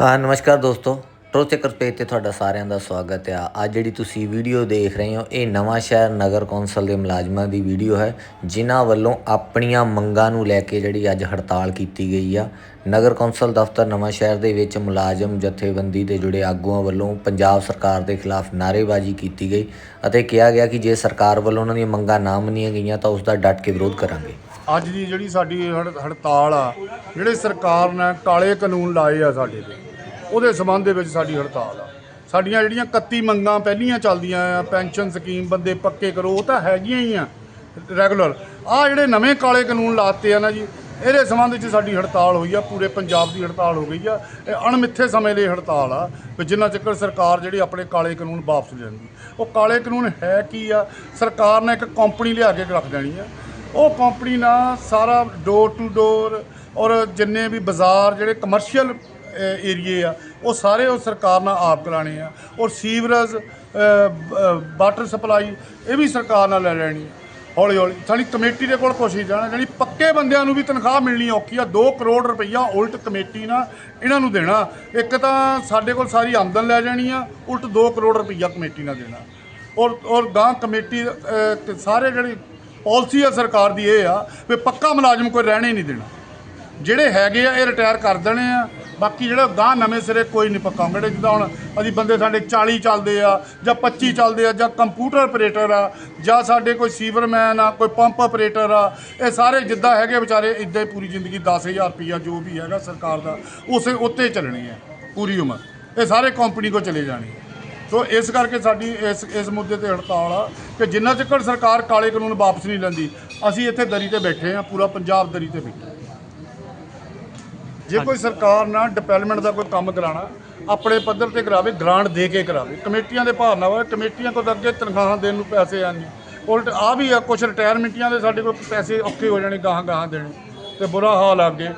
ਹਾਂ, ਨਮਸਕਾਰ ਦੋਸਤੋ। ਟਰੋਥ ਚੱਕਰ ਪੇਜ ਤੇ ਤੁਹਾਡਾ ਸਾਰਿਆਂ ਦਾ ਸਵਾਗਤ ਹੈ ਅੱਜ ਜਿਹੜੀ ਤੁਸੀਂ ਵੀਡੀਓ ਦੇਖ ਰਹੇ ਹੋ, ਇਹ ਨਵਾਂ ਸ਼ਹਿਰ ਨਗਰ ਕੌਂਸਲ ਦੇ ਮੁਲਾਜ਼ਮਾਂ ਦੀ ਵੀਡੀਓ ਹੈ, ਜਿਨ੍ਹਾਂ ਵੱਲੋਂ ਆਪਣੀਆਂ ਮੰਗਾਂ ਨੂੰ ਲੈ ਕੇ ਜਿਹੜੀ ਅੱਜ ਹੜਤਾਲ ਕੀਤੀ ਗਈ ਆ। ਨਗਰ ਕੌਂਸਲ ਦਫ਼ਤਰ ਨਵਾਂ ਸ਼ਹਿਰ ਦੇ ਵਿੱਚ ਮੁਲਾਜ਼ਮ, ਜਥੇਬੰਦੀ ਦੇ ਜੁੜੇ ਆਗੂਆਂ ਵੱਲੋਂ ਪੰਜਾਬ ਸਰਕਾਰ ਦੇ ਖਿਲਾਫ ਨਾਅਰੇਬਾਜ਼ੀ ਕੀਤੀ ਗਈ ਅਤੇ ਕਿਹਾ ਗਿਆ ਕਿ ਜੇ ਸਰਕਾਰ ਵੱਲੋਂ ਉਹਨਾਂ ਦੀਆਂ ਮੰਗਾਂ ਨਾ ਮੰਨੀਆਂ ਗਈਆਂ ਤਾਂ ਉਸ ਦਾ ਡਟ ਕੇ ਵਿਰੋਧ ਕਰਾਂਗੇ। ਅੱਜ ਦੀ ਜਿਹੜੀ ਸਾਡੀ ਹੜ- ਹੜਤਾਲ ਆ, ਜਿਹੜੇ ਸਰਕਾਰ ਨੇ ਕਾਲੇ ਕਾਨੂੰਨ ਲਾਏ ਆ ਸਾਡੇ ਤੇ ਉਹਦੇ ਸਬੰਧ ਦੇ ਵਿੱਚ ਸਾਡੀ ਹੜਤਾਲ ਆ। ਸਾਡੀਆਂ ਜਿਹੜੀਆਂ 31 ਮੰਗਾਂ ਪਹਿਲੀਆਂ ਚੱਲਦੀਆਂ ਆ, ਪੈਨਸ਼ਨ ਸਕੀਮ ਬੰਦੇ ਪੱਕੇ ਕਰੋ, ਉਹ ਤਾਂ ਹੈਗੀਆਂ ਹੀ ਆ ਰੈਗੂਲਰ ਆ ਜਿਹੜੇ ਨਵੇਂ ਕਾਲੇ ਕਾਨੂੰਨ ਲਾਤੇ ਆ ਨਾ ਜੀ, ਇਹਦੇ ਸੰਬੰਧ ਵਿੱਚ ਸਾਡੀ ਹੜਤਾਲ ਹੋਈ ਆ, ਪੂਰੇ ਪੰਜਾਬ ਦੀ ਹੜਤਾਲ ਹੋ ਗਈ ਆ। ਇਹ ਅਣਮਿੱਥੇ ਸਮੇਂ ਲਈ ਹੜਤਾਲ ਆ, ਵੀ ਜਿੰਨਾ ਚੱਕਰ ਸਰਕਾਰ ਜਿਹੜੀ ਆਪਣੇ ਕਾਲੇ ਕਾਨੂੰਨ ਵਾਪਸ ਲੈਂਦੀ। ਉਹ ਕਾਲੇ ਕਾਨੂੰਨ ਹੈ ਕੀ ਆ? ਸਰਕਾਰ ਨੇ ਇੱਕ ਕੰਪਨੀ ਲਿਆ ਕੇ ਰੱਖ ਦੇਣੀ ਆ। ਉਹ ਕੰਪਨੀ ਨਾਲ ਸਾਰਾ ਡੋਰ ਟੂ ਡੋਰ ਔਰ ਜਿੰਨੇ ਵੀ ਬਾਜ਼ਾਰ ਜਿਹੜੇ ਕਮਰਸ਼ੀਅਲ ਏਰੀਏ ਆ, ਉਹ ਸਾਰੇ ਉਹ ਸਰਕਾਰ ਨਾਲ ਆਪ ਕਰਾਣੇ ਆ। ਔਰ ਸੀਵਰੇਜ ਵਾਟਰ ਸਪਲਾਈ, ਇਹ ਵੀ ਸਰਕਾਰ ਨਾਲ ਲੈ ਲੈਣੀ ਆ ਹੌਲੀ ਹੌਲੀ ਸਾਡੀ ਕਮੇਟੀ ਦੇ ਕੋਲ ਕੁਛ ਨਹੀਂ ਜਾਣਾ ਜਿਹੜੀ ਪੱਕੇ ਬੰਦਿਆਂ ਨੂੰ ਵੀ ਤਨਖਾਹ ਮਿਲਣੀ ਔਖੀ ਆ 2 ਕਰੋੜ ਰੁਪਈਆ ਉਲਟ ਕਮੇਟੀ ਨਾਲ ਇਹਨਾਂ ਨੂੰ ਦੇਣਾ। ਇੱਕ ਤਾਂ ਸਾਡੇ ਕੋਲ ਸਾਰੀ ਆਮਦਨ ਲੈ ਜਾਣੀ ਆ, ਉਲਟ 2 ਕਰੋੜ ਰੁਪਈਆ ਕਮੇਟੀ ਨਾਲ ਦੇਣਾ। ਔਰ ਔਰ ਗਾਂ ਕਮੇਟੀ ਸਾਰੇ ਜਿਹੜੀ ਪਾਲਿਸੀ ਆ ਸਰਕਾਰ ਦੀ ਇਹ ਆ, ਵੀ ਪੱਕਾ ਮੁਲਾਜ਼ਮ ਕੋਈ ਰਹਿਣੇ ਨਹੀਂ ਦੇਣਾ। ਜਿਹੜੇ ਹੈਗੇ ਆ, ਇਹ ਰਿਟਾਇਰ ਕਰ ਦੇਣੇ ਆ ਬਾਕੀ ਜਿਹੜੇ ਗਾਂ ਨਵੇਂ ਸਿਰੇ ਕੋਈ ਨਹੀਂ ਪੱਕਾ ਜਿਹੜੇ ਜਿੱਦਾਂ ਹੁਣ ਅਸੀਂ ਬੰਦੇ ਸਾਡੇ 40 ਚੱਲਦੇ ਆ ਜਾਂ 25 ਚੱਲਦੇ ਆ ਜਾਂ ਕੰਪਿਊਟਰ ਆਪਰੇਟਰ ਆ ਜਾਂ ਸਾਡੇ ਕੋਈ ਸੀਵਰਮੈਨ ਆ, ਕੋਈ ਪੰਪ ਆਪਰੇਟਰ ਆ, ਇਹ ਸਾਰੇ ਜਿੱਦਾਂ ਹੈਗੇ ਵਿਚਾਰੇ ਇਦਾਂ ਹੀ ਪੂਰੀ ਜ਼ਿੰਦਗੀ 10000 ਰੁਪਈਆ ਜੋ ਵੀ ਹੈਗਾ ਸਰਕਾਰ ਦਾ, ਉਸੇ ਉੱਤੇ ਚੱਲਣੀ ਹੈ ਪੂਰੀ ਉਮਰ। ਇਹ ਸਾਰੇ ਕੰਪਨੀ ਕੋ ਚਲੇ ਜਾਣੇ ਆ। ਸੋ ਇਸ ਕਰਕੇ ਸਾਡੀ ਇਸ ਇਸ ਮੁੱਦੇ ਤੇ ਹੜਤਾਲ ਆ ਕਿ ਜਿੰਨਾ ਚਿਰ ਸਰਕਾਰ ਕਾਲੇ ਕਾਨੂੰਨ ਵਾਪਸ ਨਹੀਂ ਲੈਂਦੀ, ਅਸੀਂ ਇੱਥੇ ਦਰੀ ਤੇ ਬੈਠੇ ਆ ਪੂਰਾ ਪੰਜਾਬ ਦਰੀ ਤੇ ਬੈਠਾ ਜੇ ਕੋਈ ਸਰਕਾਰ ਨਾਲ ਡਿਵੈਲਪਮੈਂਟ ਦਾ ਕੋਈ ਕੰਮ ਕਰਾਣਾ, ਆਪਣੇ ਪੱਧਰ ਤੇ ਕਰਾਵੇ ਗ੍ਰਾਂਟ ਦੇ ਕੇ ਕਰਾਵੇ। ਕਮੇਟੀਆਂ ਦੇ ਭਾਰ ਨਾ ਹੋਵੇ, ਕਮੇਟੀਆਂ ਕੋਲ ਤਾਂ ਅੱਗੇ ਤਨਖਾਹਾਂ ਦੇਣ ਨੂੰ ਪੈਸੇ ਆ ਨਹੀਂ। ਉਲਟ ਆ ਵੀ ਆ ਕੁਝ ਰਿਟਾਇਰਮੈਂਟੀਆਂ ਦੇ ਸਾਡੇ ਕੋਲ ਪੈਸੇ ਔਖੇ ਹੋ ਜਾਣੇ ਗਾਹਾਂ ਗਾਹਾਂ ਦੇਣੇ। ਤੇ ਬੁਰਾ ਹਾਲ ਆ ਅੱਗੇ।